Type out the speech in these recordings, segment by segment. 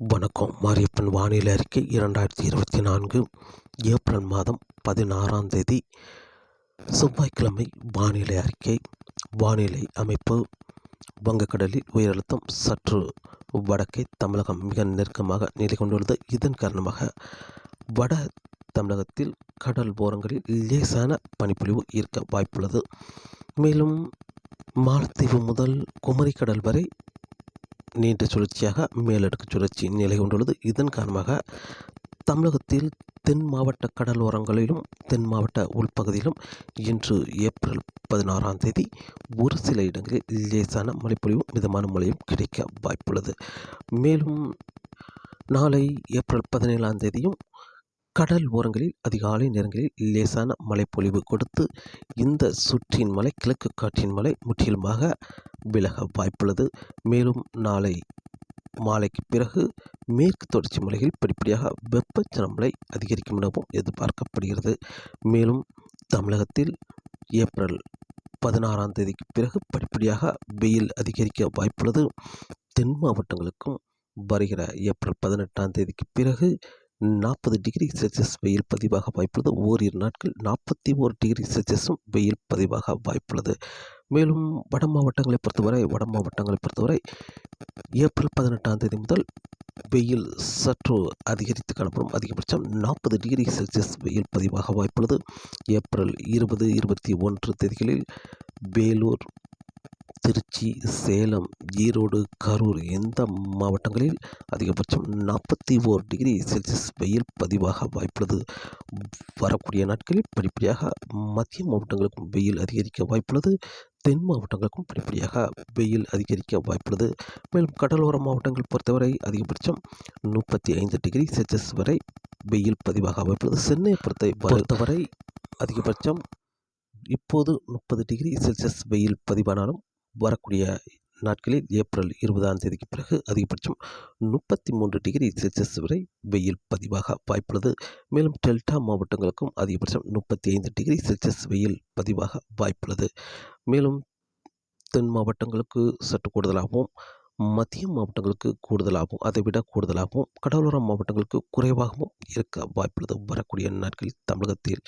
வணக்கம். மாரியப்பன் வானிலை அறிக்கை இரண்டாயிரத்தி இருபத்தி நான்கு ஏப்ரல் மாதம் பதினாறாம் தேதி. செவ்வாய்க்கிழமை வானிலை அறிக்கை. வானிலை அமைப்பு. வங்கக்கடலில் உயரழுத்தம் சற்று வடக்கே தமிழகம் மிக நெருக்கமாக நிலை கொண்டுள்ளது. இதன் காரணமாக வட தமிழகத்தில் கடல் ஓரங்களில் லேசான பனிப்பொழிவு இருக்க வாய்ப்புள்ளது. மேலும் மாலத்தீவு முதல் குமரிக்கடல் வரை நீண்ட சுழற்சியாக மேலடுக்கு சுழற்சி நிலை கொண்டுள்ளது. இதன் காரணமாக தமிழகத்தில் தென் மாவட்ட கடலோரங்களிலும் தென் மாவட்ட உள்பகுதியிலும் இன்று ஏப்ரல் பதினாறாம் தேதி ஒரு சில இடங்களில் லேசான மழைப்பொழிவும் மிதமான மழையும் கிடைக்க வாய்ப்புள்ளது. மேலும் நாளை ஏப்ரல் பதினேழாம் தேதியும் கடல் ஓரங்களில் அதிகாலை நேரங்களில் லேசான மழைப்பொழிவு கொடுத்து இந்த சுற்றின் மலை கிழக்கு காற்றின் மலை முற்றிலுமாக விலக வாய்ப்புள்ளது. மேலும் நாளை மாலைக்கு பிறகு மேற்கு தொடர்ச்சி மலையில் படிப்படியாக வெப்பச்சலமலை அதிகரிக்கும் எனவும் எதிர்பார்க்கப்படுகிறது. மேலும் தமிழகத்தில் ஏப்ரல் பதினாறாம் தேதிக்கு பிறகு படிப்படியாக வெயில் அதிகரிக்க வாய்ப்புள்ளது. தென் மாவட்டங்களுக்கும் வருகிற ஏப்ரல் பதினெட்டாம் தேதிக்கு பிறகு நாற்பது டிகிரி செல்சியஸ் வெயில் பதிவாக வாய்ப்புள்ளது. ஓரிரு நாட்கள் நாற்பத்தி ஓரு டிகிரி செல்சியஸும் வெயில் பதிவாக வாய்ப்புள்ளது. மேலும் வட மாவட்டங்களை பொறுத்தவரை வட மாவட்டங்களை பொறுத்தவரை ஏப்ரல் பதினெட்டாம் தேதி முதல் வெயில் சற்று அதிகரித்து காணப்படும். அதிகபட்சம் நாற்பது டிகிரி செல்சியஸ் வெயில் பதிவாக வாய்ப்புள்ளது. ஏப்ரல் இருபது இருபத்தி ஒன்று தேதிகளில் வேலூர் திருச்சி சேலம் ஈரோடு கரூர் இந்த மாவட்டங்களில் அதிகபட்சம் நாற்பத்தி ஓர் டிகிரி செல்சியஸ் வெயில் பதிவாக வாய்ப்புள்ளது? வரக்கூடிய நாட்களில் படிப்படியாக மத்திய மாவட்டங்களுக்கும் வெயில் அதிகரிக்க வாய்ப்புள்ளது. தென் மாவட்டங்களுக்கும் படிப்படியாக வெயில் அதிகரிக்க வாய்ப்புள்ளது. மேலும் கடலோர மாவட்டங்கள் பொறுத்தவரை அதிகபட்சம் முப்பத்தி ஐந்து டிகிரி செல்சியஸ் வரை வெயில் பதிவாக வாய்ப்புள்ளது. சென்னையை பொறுத்த பொறுத்தவரை அதிகபட்சம் இப்போது முப்பது டிகிரி செல்சியஸ் வெயில் பதிவானாலும் வரக்கூடிய நாட்களில் ஏப்ரல் இருபதாம் தேதிக்கு பிறகு அதிகபட்சம் முப்பத்தி மூன்று டிகிரி செல்சியஸ் வரை வெயில் பதிவாக வாய்ப்புள்ளது. மேலும் டெல்டா மாவட்டங்களுக்கும் அதிகபட்சம் முப்பத்தி ஐந்து டிகிரி செல்சியஸ் வெயில் பதிவாக வாய்ப்புள்ளது. மேலும் தென் மாவட்டங்களுக்கு சற்று கூடுதலாகவும் மத்திய மாவட்டங்களுக்கு கூடுதலாகவும் அதை விட கூடுதலாகவும் கடலோர மாவட்டங்களுக்கு குறைவாகவும் இருக்க வாய்ப்புள்ளது. வரக்கூடிய நாட்களில் தமிழகத்தில்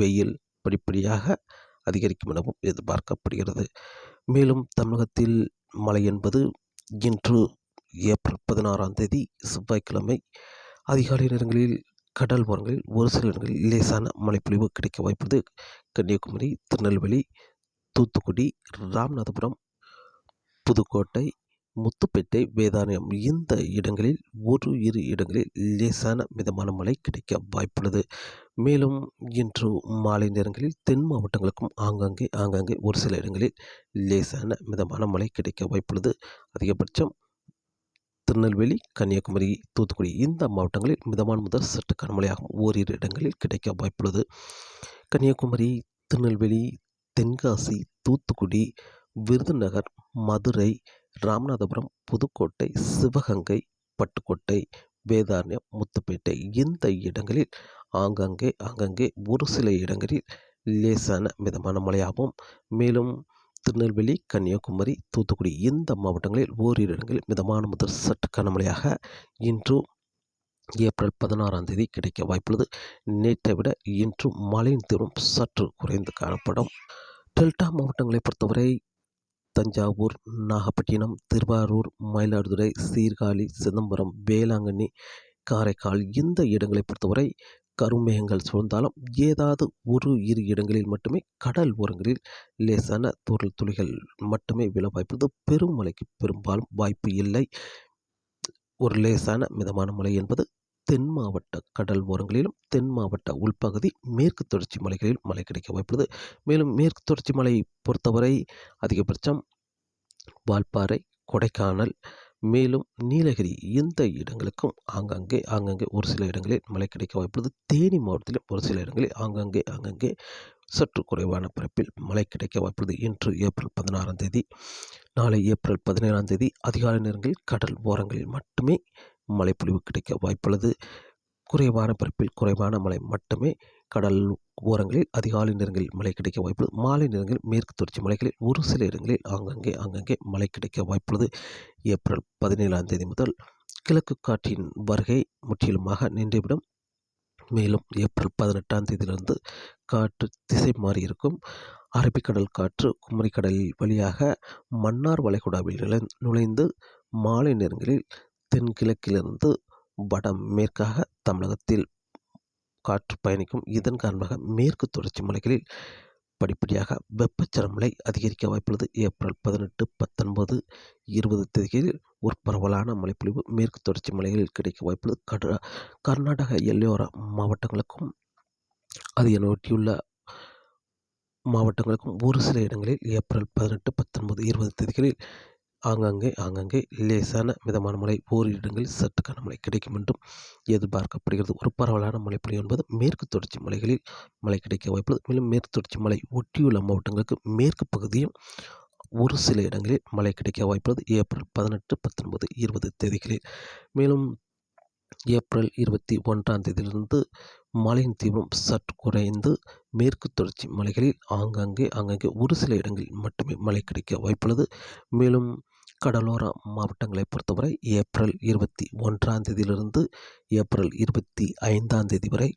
வெயில் படிப்படியாக அதிகரிக்கும் எனவும் எதிர்பார்க்கப்படுகிறது. மேலும் தமிழகத்தில் மழை என்பது இன்று ஏப்ரல் பதினாறாம் தேதி செவ்வாய்க்கிழமை அதிகாலை நேரங்களில் கடல் ஓரங்களில் ஒரு சில இடங்களில் லேசான மழைப்பொழிவு கிடைக்க வாய்ப்புள்ளது. கன்னியாகுமரி திருநெல்வேலி தூத்துக்குடி ராமநாதபுரம் புதுக்கோட்டை முத்துப்பேட்டை வேதாரண்யம் இந்த இடங்களில் ஒரு இரு இடங்களில் லேசான மிதமான மழை கிடைக்க வாய்ப்புள்ளது. மேலும் இன்று மாலை நேரங்களில் தென் மாவட்டங்களுக்கும் ஆங்காங்கே ஆங்காங்கே ஒரு சில இடங்களில் லேசான மிதமான மழை கிடைக்க வாய்ப்புள்ளது. அதிகபட்சம் திருநெல்வேலி கன்னியாகுமரி தூத்துக்குடி இந்த மாவட்டங்களில் மிதமான முதல் சற்று கனமழையாகும் ஓரிரு இடங்களில் கிடைக்க வாய்ப்புள்ளது. கன்னியாகுமரி திருநெல்வேலி தென்காசி தூத்துக்குடி விருதுநகர் மதுரை ராமநாதபுரம் புதுக்கோட்டை சிவகங்கை பட்டுக்கோட்டை வேதாரண்யம் முத்துப்பேட்டை இந்த இடங்களில் ஆங்காங்கே ஆங்காங்கே ஒரு சில இடங்களில் லேசான மிதமான மழையாகவும் மேலும் திருநெல்வேலி கன்னியாகுமரி தூத்துக்குடி இந்த மாவட்டங்களில் ஓரிரு இடங்களில் மிதமான முதல் சற்று கனமழையாக இன்று ஏப்ரல் பதினாறாம் தேதி கிடைக்க வாய்ப்புள்ளது. நேற்றை விட இன்று மழையின் தீவிரம் சற்று குறைந்து காணப்படும். டெல்டா மாவட்டங்களை பொறுத்தவரை தஞ்சாவூர் நாகப்பட்டினம் திருவாரூர் மயிலாடுதுறை சீர்காழி சிதம்பரம் வேளாங்கண்ணி காரைக்கால் இந்த இடங்களை பொறுத்தவரை கருமேகங்கள் சூழ்ந்தாலும் ஏதாவது ஒரு இரு இடங்களில் மட்டுமே கடல் ஓரங்களில் லேசான தூரல் துளிகள் மட்டுமே விழ வாய்ப்பு பெரும் மழைக்கு பெரும்பாலும் வாய்ப்பு இல்லை. ஒரு லேசான மிதமான மழை என்பது தென் மாவட்ட கடல் ஓரங்களிலும் தென் மாவட்ட உள்பகுதி மேற்கு தொடர்ச்சி மலைகளில் மழை கிடைக்க வாய்ப்புள்ளது. மேலும் மேற்கு தொடர்ச்சி மலை பொறுத்தவரை அதிகபட்சம் வால்பாறை கொடைக்கானல் மேலும் நீலகிரி இந்த இடங்களுக்கும் ஆங்காங்கே ஆங்காங்கே ஒரு சில இடங்களில் மழை கிடைக்க வாய்ப்புள்ளது. தேனி மாவட்டத்திலும் ஒரு சில இடங்களில் ஆங்காங்கே ஆங்காங்கே சற்று குறைவான பரப்பில் மழை கிடைக்க வாய்ப்புள்ளது. இன்று ஏப்ரல் பதினாறாம் தேதி நாளை ஏப்ரல் பதினேழாம் தேதி அதிகாலை நேரங்களில் கடல் ஓரங்களில் மட்டுமே மழைப்பொழிவு கிடைக்க வாய்ப்புள்ளது. குறைவான பரப்பில் குறைவான மழை மட்டுமே கடல் ஓரங்களில் அதிகாலை நேரங்களில் மழை கிடைக்க வாய்ப்புள்ளது. மாலை நேரங்களில் மேற்கு தொடர்ச்சி மலைகளில் ஒரு சில இடங்களில் அங்கங்கே அங்கங்கே மழை கிடைக்க வாய்ப்புள்ளது. ஏப்ரல் பதினேழாம் தேதி முதல் கிழக்கு காற்றின் வருகை முற்றிலுமாக நின்றுவிடும். மேலும் ஏப்ரல் பதினெட்டாம் தேதியிலிருந்து காற்று திசை மாறியிருக்கும். அரபிக்கடல் காற்று குமரிக்கடல் வழியாக மன்னார் வளைகுடாவில் நுழைந்து மாலை நேரங்களில் தென்கிழக்கிலிருந்து வட மேற்காக தமிழகத்தில் காற்று பயணிக்கும். இதன் காரணமாக மேற்கு தொடர்ச்சி மலைகளில் படிப்படியாக வெப்பச்சலமலை அதிகரிக்க வாய்ப்புள்ளது. ஏப்ரல் பதினெட்டு பத்தொன்பது இருபது தேதிகளில் ஒரு பரவலான மழைப்பொழிவு மேற்கு தொடர்ச்சி மலைகளில் கிடைக்க வாய்ப்புள்ளது. கட கர்நாடக எல்லையோர மாவட்டங்களுக்கும் அதை ஒட்டியுள்ள மாவட்டங்களுக்கும் ஒரு சில இடங்களில் ஏப்ரல் பதினெட்டு பத்தொன்பது இருபது தேதிகளில் ஆங்காங்கே ஆங்காங்கே லேசான மிதமான மழை ஓரிரு இடங்களில் சற்று கனமழை கிடைக்கும் என்றும் எதிர்பார்க்கப்படுகிறது. ஒரு பரவலான மழைப்பொழிவு என்பது மேற்கு தொடர்ச்சி மலைகளில் மழை கிடைக்க வாய்ப்புள்ளது. மேலும் மேற்கு தொடர்ச்சி மலை ஒட்டியுள்ள மாவட்டங்களுக்கு மேற்கு பகுதியும் ஒரு சில இடங்களில் மழை கிடைக்க வாய்ப்புள்ளது. ஏப்ரல் பதினெட்டு பத்தொன்பது இருபது தேதிகளில். மேலும் ஏப்ரல் இருபத்தி ஒன்றாம் தேதியிலிருந்து மழையின் தீவிரம் சற்று குறைந்து மேற்கு தொடர்ச்சி மலைகளில் ஆங்காங்கே ஆங்காங்கே ஒரு சில இடங்களில் மட்டுமே மழை கிடைக்க வாய்ப்புள்ளது. மேலும் கடலோர மாவட்டங்களை பொறுத்தவரை ஏப்ரல் இருபத்தி ஒன்றாம் தேதியிலிருந்து ஏப்ரல் இருபத்தி ஐந்தாம் தேதி வரை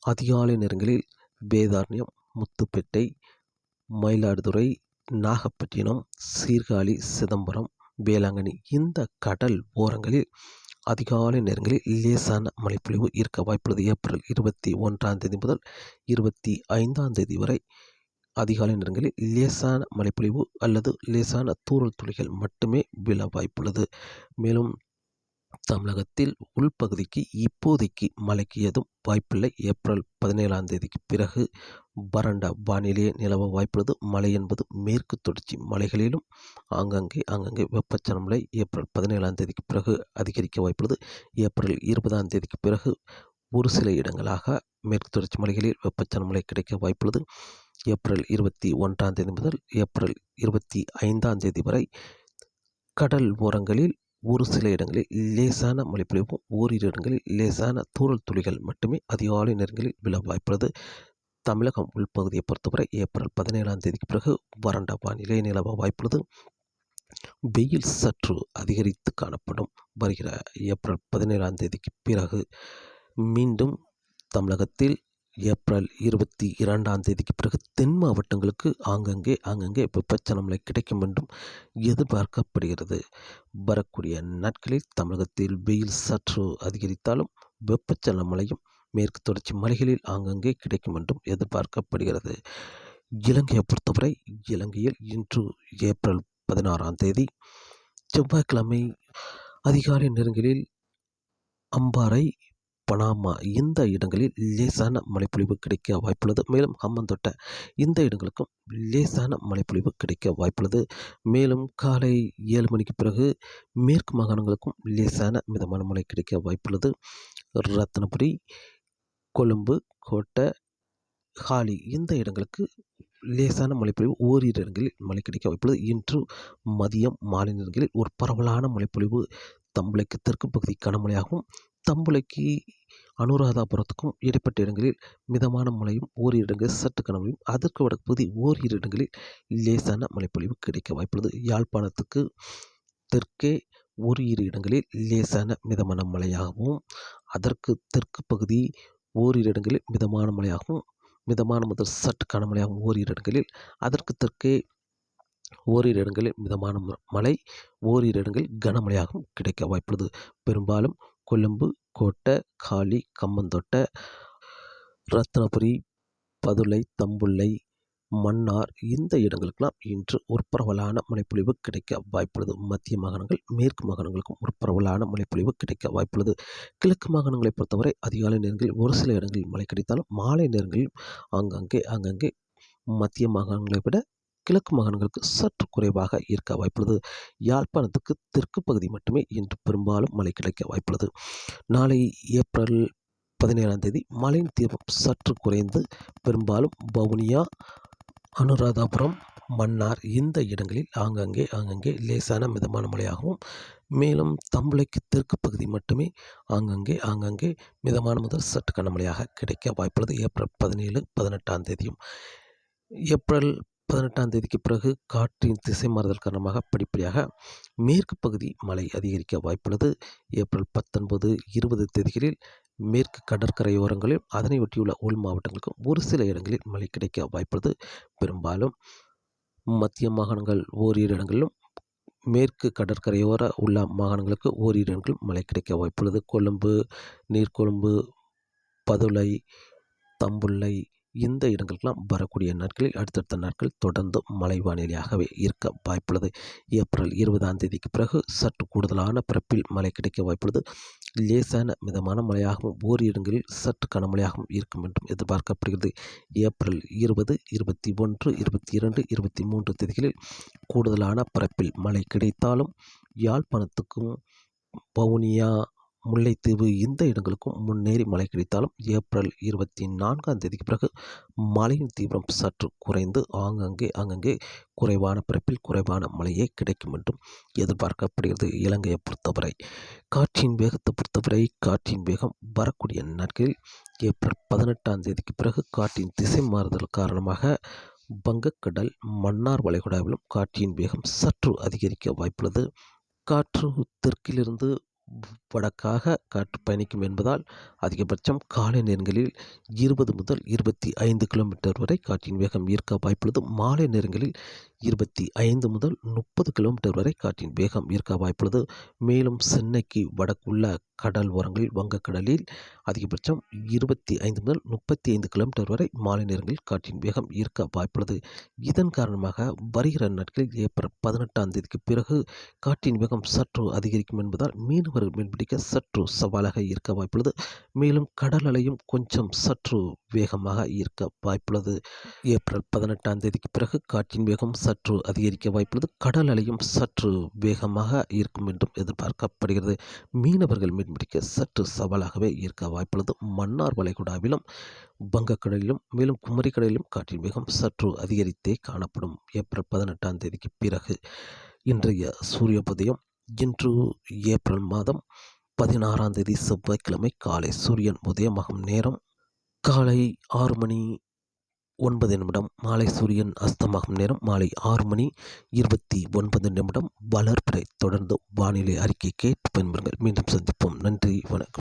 அதிகாலை நேரங்களில் வேதாரண்யம் முத்துப்பேட்டை மயிலாடுதுறை நாகப்பட்டினம் சீர்காழி சிதம்பரம் வேளாங்கண்ணி இந்த கடல் ஓரங்களில் அதிகாலை நேரங்களில் லேசான மழைப்பொழிவு இருக்க வாய்ப்புள்ளது. ஏப்ரல் இருபத்தி ஒன்றாம் தேதி முதல் இருபத்தி ஐந்தாம் தேதி வரை அதிகாலை நேரங்களில் லேசான மழைப்பொழிவு அல்லது லேசான தூறல் துளிகள் மட்டுமே விழ வாய்ப்புள்ளது. மேலும் தமிழகத்தில் உள்பகுதிக்கு இப்போதைக்கு மழைக்கு எதுவும் வாய்ப்பில்லை. ஏப்ரல் பதினேழாம் தேதிக்கு பிறகு வறண்ட வானிலையே நிலவ வாய்ப்புள்ளது. மழை என்பது மேற்கு தொடர்ச்சி மலைகளிலும் ஆங்காங்கே ஆங்காங்கே வெப்பச்சலமலை ஏப்ரல் பதினேழாம் தேதிக்கு பிறகு அதிகரிக்க வாய்ப்புள்ளது. ஏப்ரல் இருபதாம் தேதிக்கு பிறகு ஒரு சில இடங்களாக மேற்கு தொடர்ச்சி மலைகளில் வெப்பச்சலமலை கிடைக்க வாய்ப்புள்ளது. ஏப்ரல் இருபத்தி ஒன்றாம் தேதி முதல் ஏப்ரல் இருபத்தி ஐந்தாம் தேதி வரை கடல் ஓரங்களில் ஒரு சில இடங்களில் லேசான மழைப்பொழிவும் ஓரிரு இடங்களில் லேசான தூறல் துளிகள் மட்டுமே அதிகாலை நேரங்களில் விழ வாய்ப்புள்ளது. தமிழகம் உள்பகுதியை பொறுத்தவரை ஏப்ரல் பதினேழாம் தேதிக்கு பிறகு வறண்ட வானிலை நிலவ வாய்ப்புள்ளது. வெயில் சற்று அதிகரித்து காணப்படும். வருகிற ஏப்ரல் பதினேழாம் தேதிக்கு பிறகு மீண்டும் தமிழகத்தில் ஏப்ரல் இருபத்தி இரண்டாம் தேதிக்கு பிறகு தென் மாவட்டங்களுக்கு ஆங்கங்கே ஆங்கங்கே வெப்பச்சலமலை கிடைக்கும் என்றும் எதிர்பார்க்கப்படுகிறது. வரக்கூடிய நாட்களில் தமிழகத்தில் வெயில் சற்று அதிகரித்தாலும் வெப்பச்சலமலையும் மேற்கு தொடர்ச்சி மலைகளில் ஆங்கங்கே கிடைக்கும் என்றும் எதிர்பார்க்கப்படுகிறது. இலங்கையை பொறுத்தவரை இலங்கையில் இன்று ஏப்ரல் பதினாறாம் தேதி செவ்வாய்க்கிழமை அதிகாலை நேரங்களில் அம்பாறை பனாமா இந்த இடங்களில் லேசான மழைப்பொழிவு கிடைக்க வாய்ப்புள்ளது. மேலும் ஹம்மந்தோட்டை இந்த இடங்களுக்கும் லேசான மழைப்பொழிவு கிடைக்க வாய்ப்புள்ளது. மேலும் காலை ஏழு மணிக்கு பிறகு மேற்கு மாகாணங்களுக்கும் லேசான மிதமான மழை கிடைக்க வாய்ப்புள்ளது. ரத்னபுரி கொழும்பு கோட்டை ஹாலி இந்த இடங்களுக்கு லேசான மழைப்பொழிவு ஓரிரு இடங்களில் மழை கிடைக்க வாய்ப்புள்ளது. இன்று மதியம் மாலை நேரங்களில் ஒரு பரவலான மழைப்பொழிவு தம்பளைக்கு தெற்கு பகுதி கனமழையாகவும் தம்புலைக்கு அனுராதாபுரத்துக்கும் இடைப்பட்ட இடங்களில் மிதமான மழையும் ஓரிரு இடங்களில் சற்று கனமழையும் அதற்கு வடக்கு பகுதி ஓரிரு இடங்களில் லேசான மழைப்பொழிவு கிடைக்க வாய்ப்புள்ளது. யாழ்ப்பாணத்துக்கு தெற்கே ஒரு இரு இடங்களில் லேசான மிதமான மழையாகவும் அதற்கு தெற்கு பகுதி ஓரிரு இடங்களில் மிதமான மழையாகவும் மிதமான முதல் சற்று கனமழையாகவும் ஓரிரு இடங்களில் அதற்கு தெற்கே ஓரிரு இடங்களில் மிதமான மழை ஓரிரு இடங்களில் கனமழையாகவும் கிடைக்க வாய்ப்புள்ளது. பெரும்பாலும் கொழும்பு கோட்டை காளி கம்மந்தோட்டை ரத்னபுரி பதுளை தம்புள்ளை மன்னார் இந்த இடங்களுக்கெல்லாம் இன்று ஒரு பரவலான மழைப்பொழிவு கிடைக்க வாய்ப்புள்ளது. மத்திய மாகாணங்கள் மேற்கு மாகாணங்களுக்கும் ஒரு பரவலான மழைப்பொழிவு கிடைக்க வாய்ப்புள்ளது. கிழக்கு மாகாணங்களை பொறுத்தவரை அதிகாலை நேரங்களில் ஒரு சில இடங்களில் மழை கிடைத்தாலும் மாலை நேரங்களில் ஆங்காங்கே ஆங்காங்கே மத்திய மாகாணங்களை விட கிழக்கு மாகாணங்களுக்கு சற்று குறைவாக இருக்க வாய்ப்புள்ளது. யாழ்ப்பாணத்துக்கு தெற்கு பகுதி மட்டுமே இன்று பெரும்பாலும் மழை கிடைக்க வாய்ப்புள்ளது. நாளை ஏப்ரல் பதினேழாம் தேதி மழையின் தீவிரம் சற்று குறைந்து பெரும்பாலும் வவுனியா அனுராதாபுரம் மன்னார் இந்த இடங்களில் ஆங்காங்கே ஆங்காங்கே லேசான மிதமான மழையாகவும் மேலும் தம்பளைக்கு தெற்கு பகுதி மட்டுமே ஆங்காங்கே ஆங்காங்கே மிதமான முதல் சற்று கனமழையாக கிடைக்க வாய்ப்புள்ளது. ஏப்ரல் பதினேழு பதினெட்டாம் தேதியும் ஏப்ரல் பதினெட்டாம் தேதிக்கு பிறகு காற்றின் திசை மாறுதல் காரணமாக படிப்படியாக மேற்கு பகுதி மழை அதிகரிக்க வாய்ப்புள்ளது. ஏப்ரல் பத்தொன்பது இருபது தேதிகளில் மேற்கு கடற்கரையோரங்களில் அதனை ஒட்டியுள்ள உள் மாவட்டங்களுக்கும் ஒரு சில இடங்களில் மழை கிடைக்க வாய்ப்புள்ளது. பெரும்பாலும் மத்திய மாகாணங்கள் ஓரிரு இடங்களிலும் மேற்கு கடற்கரையோர உள்ள மாகாணங்களுக்கு ஓரிரு இடங்களில் மழை கிடைக்க வாய்ப்புள்ளது. கொழும்பு நீர்கொழும்பு பதுளை தம்புள்ளை இந்த இடங்களுக்கெல்லாம் வரக்கூடிய நாட்களில் அடுத்தடுத்த நாட்கள் தொடர்ந்து மழை வானிலையாகவே இருக்க வாய்ப்புள்ளது. ஏப்ரல் இருபதாம் தேதிக்கு பிறகு சற்று கூடுதலான பிறப்பில் மழை கிடைக்க வாய்ப்புள்ளது. லேசான மிதமான மழையாகவும் ஓரி இடங்களில் சற்று கனமழையாகவும் இருக்கும் என்றும் எதிர்பார்க்கப்படுகிறது. ஏப்ரல் இருபது இருபத்தி ஒன்று இருபத்தி இரண்டு இருபத்தி மூன்று தேதிகளில் கூடுதலான பரப்பில் மழை கிடைத்தாலும் யாழ்ப்பாணத்துக்கும் வவுனியா முல்லைத்தீவு இந்த இடங்களுக்கும் முன்னேறி மழை கிடைத்தாலும் ஏப்ரல் இருபத்தி நான்காம் தேதிக்கு பிறகு மழையின் தீவிரம் சற்று குறைந்து ஆங்கங்கே அங்கங்கே குறைவான பிறப்பில் குறைவான மழையே கிடைக்கும் என்றும் எதிர்பார்க்கப்படுகிறது. இலங்கையை பொறுத்தவரை காற்றின் வேகத்தை பொறுத்தவரை காற்றின் வேகம் வரக்கூடிய நாட்களில் ஏப்ரல் பதினெட்டாம் தேதிக்கு பிறகு காற்றின் திசை மாறுதல் காரணமாக வங்கக்கடல் மன்னார் வளைகுடாவிலும் காற்றின் வேகம் சற்று அதிகரிக்க வாய்ப்புள்ளது. காற்று தெற்கிலிருந்து வடக்காக காற்று பயணிக்கும் என்பதால் அதிகபட்சம் காலை நேரங்களில் இருபது முதல் இருபத்தி ஐந்து கிலோமீட்டர் வரை காற்றின் வேகம் ஈர்க்க வாய்ப்புள்ளது. மாலை நேரங்களில் இருபத்தி ஐந்து முதல் முப்பது கிலோமீட்டர் வரை காற்றின் வேகம் ஈர்க்க வாய்ப்புள்ளது. மேலும் சென்னைக்கு வடக்குள்ள கடல் ஓரங்களில் வங்கக்கடலில் அதிகபட்சம் இருபத்தி ஐந்து முதல் முப்பத்தி ஐந்து கிலோமீட்டர் வரை மாலை நேரங்களில் காற்றின் வேகம் ஈர்க்க வாய்ப்புள்ளது. இதன் காரணமாக வருகிற நாட்களில் ஏப்ரல் பதினெட்டாம் தேதிக்கு பிறகு காற்றின் வேகம் சற்று அதிகரிக்கும் என்பதால் மீண்டும் மீனவர்கள் மீன்பிடிக்க சற்று சவாலாக இருக்க வாய்ப்புள்ளது. மேலும் கடல் அலையும் கொஞ்சம் சற்று வேகமாக ஈர்க்க வாய்ப்புள்ளது. ஏப்ரல் பதினெட்டாம் தேதிக்கு பிறகு காற்றின் வேகம் சற்று அதிகரிக்க வாய்ப்புள்ளது. கடல் அலையும் சற்று வேகமாக இருக்கும் என்றும் எதிர்பார்க்கப்படுகிறது. மீனவர்கள் மீன்பிடிக்க சற்று சவாலாகவே இருக்க வாய்ப்புள்ளது. மன்னார் வளைகுடாவிலும் வங்கக்கடலிலும் மேலும் குமரிக்கடலிலும் காற்றின் வேகம் சற்று அதிகரித்தே காணப்படும். ஏப்ரல் பதினெட்டாம் தேதிக்கு பிறகு இன்றைய சூரிய உதயம் இன்று ஏப்ரல் மாதம் பதினாறாம் தேதி செவ்வாய்க்கிழமை காலை சூரியன் உதயமாகும் நேரம் காலை ஆறு மணி ஒன்பது நிமிடம் மாலை சூரியன் அஸ்தமாகும் நேரம் மாலை ஆறு மணி இருபத்தி ஒன்பது நிமிடம். வளர்பிறை தொடர்ந்து வானிலை அறிக்கை கேட்டு பயன்பெறுங்கள் மீண்டும் சந்திப்போம். நன்றி வணக்கம்.